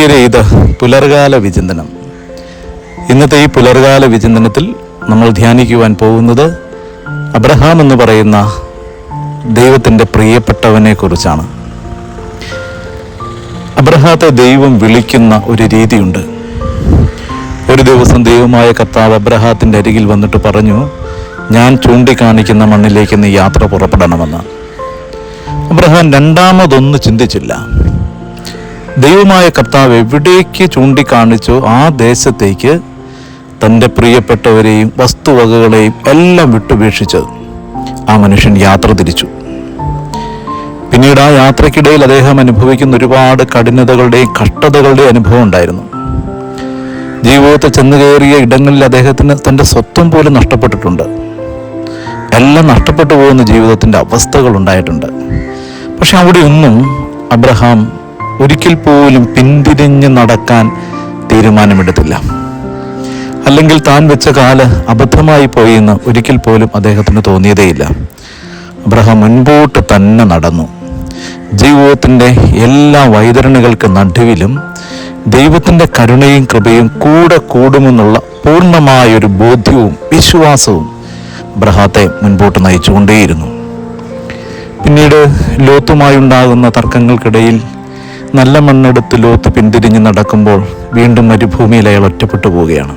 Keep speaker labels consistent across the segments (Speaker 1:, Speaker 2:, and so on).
Speaker 1: പ്രിയരെ ഇത് പുലർകാല വിചിന്തനം. ഇന്നത്തെ ഈ പുലർകാല വിചിന്തനത്തിൽ നമ്മൾ ധ്യാനിക്കുവാൻ പോകുന്നത് അബ്രഹാം എന്ന് പറയുന്ന ദൈവത്തിന്റെ പ്രിയപ്പെട്ടവനെ കുറിച്ചാണ് അബ്രഹാത്തെ ദൈവം വിളിക്കുന്ന ഒരു രീതിയുണ്ട്. ഒരു ദിവസം ദൈവമായ കർത്താവ് അബ്രഹാത്തിന്റെ അരികിൽ വന്നിട്ട് പറഞ്ഞു ഞാൻ ചൂണ്ടിക്കാണിക്കുന്ന മണ്ണിലേക്ക് നീ യാത്ര പുറപ്പെടണമെന്ന്. അബ്രഹാം രണ്ടാമതൊന്ന് ചിന്തിച്ചില്ല. ദൈവമായ കർത്താവ് എവിടേക്ക് ചൂണ്ടിക്കാണിച്ചോ ആ ദേശത്തേക്ക് തന്റെ പ്രിയപ്പെട്ടവരെയും വസ്തുവകകളെയും എല്ലാം വിട്ടുപേക്ഷിച്ചത് ആ മനുഷ്യൻ യാത്ര തിരിച്ചു. പിന്നീട് ആ യാത്രക്കിടയിൽ അദ്ദേഹം അനുഭവിക്കുന്ന ഒരുപാട് കഠിനതകളുടെയും കഷ്ടതകളുടെയും അനുഭവം ഉണ്ടായിരുന്നു. ജീവിതത്തിൽ ചെന്ന് കയറിയ ഇടങ്ങളിൽ അദ്ദേഹത്തിന് തന്റെ സ്വത്വം പോലും നഷ്ടപ്പെട്ടിട്ടുണ്ട്. എല്ലാം നഷ്ടപ്പെട്ടു പോകുന്ന ജീവിതത്തിന്റെ അവസ്ഥകൾ ഉണ്ടായിട്ടുണ്ട്. പക്ഷെ അവിടെയൊന്നും അബ്രഹാം ഒരിക്കൽ പോലും പിന്തിരിഞ്ഞ് നടക്കാൻ തീരുമാനമെടുത്തില്ല. അല്ലെങ്കിൽ താൻ വെച്ച കാൽ അബദ്ധമായി പോയി എന്ന് ഒരിക്കൽ പോലും അദ്ദേഹത്തിന് തോന്നിയതേയില്ല. അബ്രഹാം മുൻപോട്ട് തന്നെ നടന്നു. ജീവിതത്തിന്റെ എല്ലാ വൈതരണികൾക്ക് നടുവിലും ദൈവത്തിന്റെ കരുണയും കൃപയും കൂടെ കൂടുമെന്നുള്ള പൂർണമായൊരു ബോധ്യവും വിശ്വാസവും ബ്രഹാത്തെ മുൻപോട്ട് നയിച്ചുകൊണ്ടേയിരുന്നു. പിന്നീട് ലോത്തുമായി ഉണ്ടാകുന്ന തർക്കങ്ങൾക്കിടയിൽ നല്ല മണ്ണെടുത്ത് ലോത്ത് പിന്തിരിഞ്ഞ് നടക്കുമ്പോൾ വീണ്ടും മരുഭൂമിയിൽ അയാൾ ഒറ്റപ്പെട്ടു പോവുകയാണ്.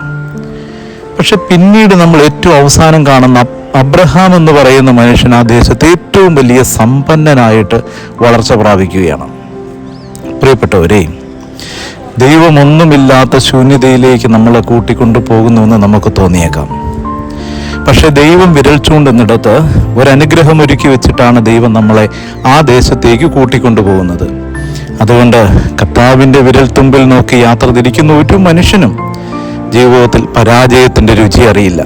Speaker 1: പക്ഷെ പിന്നീട് നമ്മൾ ഏറ്റവും അവസാനം കാണുന്ന അബ്രഹാം എന്ന് പറയുന്ന മനുഷ്യൻ ആ ദേശത്ത് ഏറ്റവും വലിയ സമ്പന്നനായിട്ട് വളർച്ച പ്രാപിക്കുകയാണ്. പ്രിയപ്പെട്ടവരെ ദൈവമൊന്നുമില്ലാത്ത ശൂന്യതയിലേക്ക് നമ്മളെ കൂട്ടിക്കൊണ്ടു പോകുന്നുവെന്ന് നമുക്ക് തോന്നിയേക്കാം. പക്ഷെ ദൈവം വിരൽ ചൂണ്ടുന്നിടത്ത് ഒരനുഗ്രഹം ഒരുക്കി വെച്ചിട്ടാണ് ദൈവം നമ്മളെ ആ ദേശത്തേക്ക് കൂട്ടിക്കൊണ്ടു പോകുന്നത്. അതുകൊണ്ട് കർത്താവിന്റെ വിരൽ തുമ്പിൽ നോക്കി യാത്ര തിരിക്കുന്ന ഒരു മനുഷ്യനും ജീവിതത്തിൽ പരാജയത്തിന്റെ രുചി അറിയില്ല.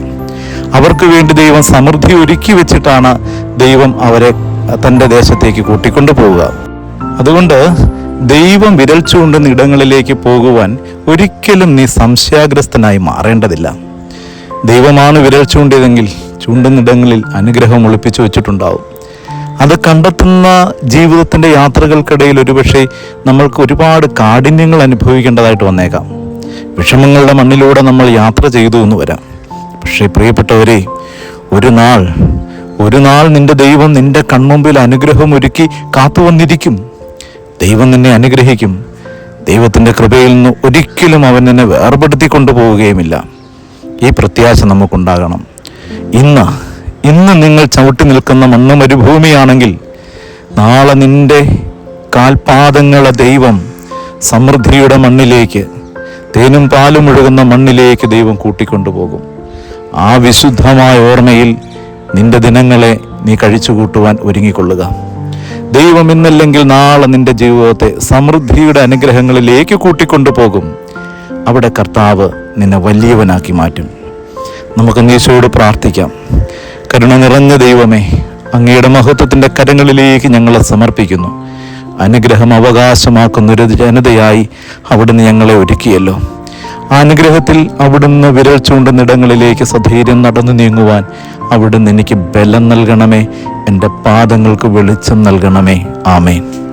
Speaker 1: അവർക്ക് വേണ്ടി ദൈവം സമൃദ്ധി ഒരുക്കി വെച്ചിട്ടാണ് ദൈവം അവരെ തന്റെ ദേശത്തേക്ക് കൂട്ടിക്കൊണ്ടു പോവുക. അതുകൊണ്ട് ദൈവം വിരൽ ചൂണ്ടുന്ന ഇടങ്ങളിലേക്ക് പോകുവാൻ ഒരിക്കലും നീ സംശയാഗ്രസ്തനായി മാറേണ്ടതില്ല. ദൈവമാണ് വിരൽ ചൂണ്ടിയതെങ്കിൽ ചൂണ്ടുന്നിടങ്ങളിൽ അനുഗ്രഹം ഒളിപ്പിച്ചു വെച്ചിട്ടുണ്ടാവും. അത് കണ്ടെത്തുന്ന ജീവിതത്തിന്റെ യാത്രകൾക്കിടയിൽ ഒരുപക്ഷെ നമ്മൾക്ക് ഒരുപാട് കാഠിന്യങ്ങൾ അനുഭവിക്കേണ്ടതായിട്ട് വന്നേക്കാം. വിഷമങ്ങളുടെ മണ്ണിലൂടെ നമ്മൾ യാത്ര ചെയ്തു എന്ന് വരാം. പക്ഷേ പ്രിയപ്പെട്ടവരെ ഒരു നാൾ ഒരു നാൾ നിന്റെ ദൈവം നിന്റെ കൺമുമ്പിൽ അനുഗ്രഹം ഒരുക്കി കാത്തു വന്നിരിക്കും. ദൈവം നിന്നെ അനുഗ്രഹിക്കും. ദൈവത്തിന്റെ കൃപയിൽ നിന്ന് ഒരിക്കലും അവൻ നിന്നെ വേർപെടുത്തി കൊണ്ടുപോവുകയുമില്ല ഈ പ്രത്യാശ നമുക്കുണ്ടാകണം. ഇന്ന് ഇന്ന് നിങ്ങൾ ചവിട്ടി നിൽക്കുന്ന മണ്ണ് മരുഭൂമിയാണെങ്കിൽ നാളെ നിന്റെ കാൽപാദങ്ങളെ ദൈവം സമൃദ്ധിയുടെ മണ്ണിലേക്ക് തേനും പാലും ഒഴുകുന്ന മണ്ണിലേക്ക് ദൈവം കൂട്ടിക്കൊണ്ടുപോകും. ആ വിശുദ്ധമായ ഓർമ്മയിൽ നിന്റെ ദിനങ്ങളെ നീ കഴിച്ചു കൂട്ടുവാൻ ഒരുങ്ങിക്കൊള്ളുക. ദൈവം ഇന്നല്ലെങ്കിൽ നാളെ നിന്റെ ജീവിതത്തെ സമൃദ്ധിയുടെ അനുഗ്രഹങ്ങളിലേക്ക് കൂട്ടിക്കൊണ്ടുപോകും. അവിടെ കർത്താവ് നിന്നെ വലിയവനാക്കി മാറ്റും. നമുക്ക് നീശോട് പ്രാർത്ഥിക്കാം. കരുണ നിറഞ്ഞ ദൈവമേ അങ്ങയുടെ മഹത്വത്തിന്റെ കരങ്ങളിലേക്ക് ഞങ്ങളെ സമർപ്പിക്കുന്നു. അനുഗ്രഹം അവകാശമാക്കുന്ന ഒരു ജനതയായി അവിടുന്ന് ഞങ്ങളെ ഒരുക്കിയല്ലോ. ആ അനുഗ്രഹത്തിൽ അവിടുന്ന് വിരൽ ചൂണ്ടുന്നിടങ്ങളിലേക്ക് സധൈര്യം നടന്നു നീങ്ങുവാൻ അവിടുന്ന് എനിക്ക് ബലം നൽകണമേ എന്റെ പാദങ്ങൾക്ക് വെളിച്ചം നൽകണമേ. ആമേൻ.